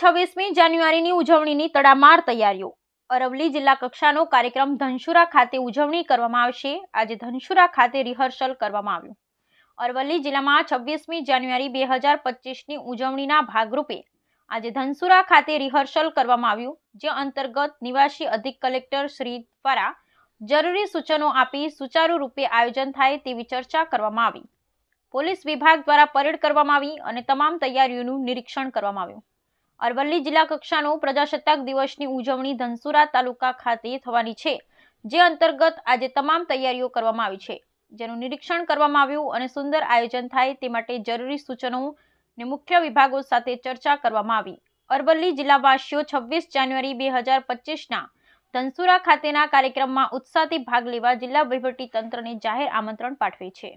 છવ્વીસમી જાન્યુઆરીની ઉજવણીની તડામાર તૈયારીઓ. અરવલ્લી જિલ્લા કક્ષાનો કાર્યક્રમ ધનસુરા ખાતે ઉજવણી કરવામાં આવશે. આજે ધનસુરા ખાતે રિહર્સલ કરવામાં આવ્યું. અરવલ્લી જિલ્લામાં છવ્વીસમી જાન્યુઆરી બે હજાર પચીસની ઉજવણીના ભાગરૂપે આજે ધનસુરા ખાતે રિહર્સલ કરવામાં આવ્યું, જે અંતર્ગત નિવાસી અધિક કલેક્ટર શ્રી દ્વારા જરૂરી સૂચનો આપી સુચારુ રૂપે આયોજન થાય તેવી ચર્ચા કરવામાં આવી. પોલીસ વિભાગ દ્વારા પરેડ કરવામાં આવી અને તમામ તૈયારીઓનું નિરીક્ષણ કરવામાં આવ્યું. અરવલ્લી જિલ્લા કક્ષાનો પ્રજાસત્તાક દિવસની ઉજવણી ધનસુરા તાલુકા ખાતે થવાની છે, જે અંતર્ગત આજે તમામ તૈયારીઓ કરવામાં આવી છે. જેનું નિરીક્ષણ કરવામાં આવ્યું અને સુંદર આયોજન થાય તે માટે જરૂરી સૂચનો ને મુખ્ય વિભાગો સાથે ચર્ચા કરવામાં આવી. અરવલ્લી જિલ્લાવાસીઓ છવ્વીસ જાન્યુઆરી બે હજાર પચીસના ધનસુરા ખાતેના કાર્યક્રમમાં ઉત્સાહથી ભાગ લેવા જિલ્લા તંત્રને જાહેર આમંત્રણ પાઠવે છે.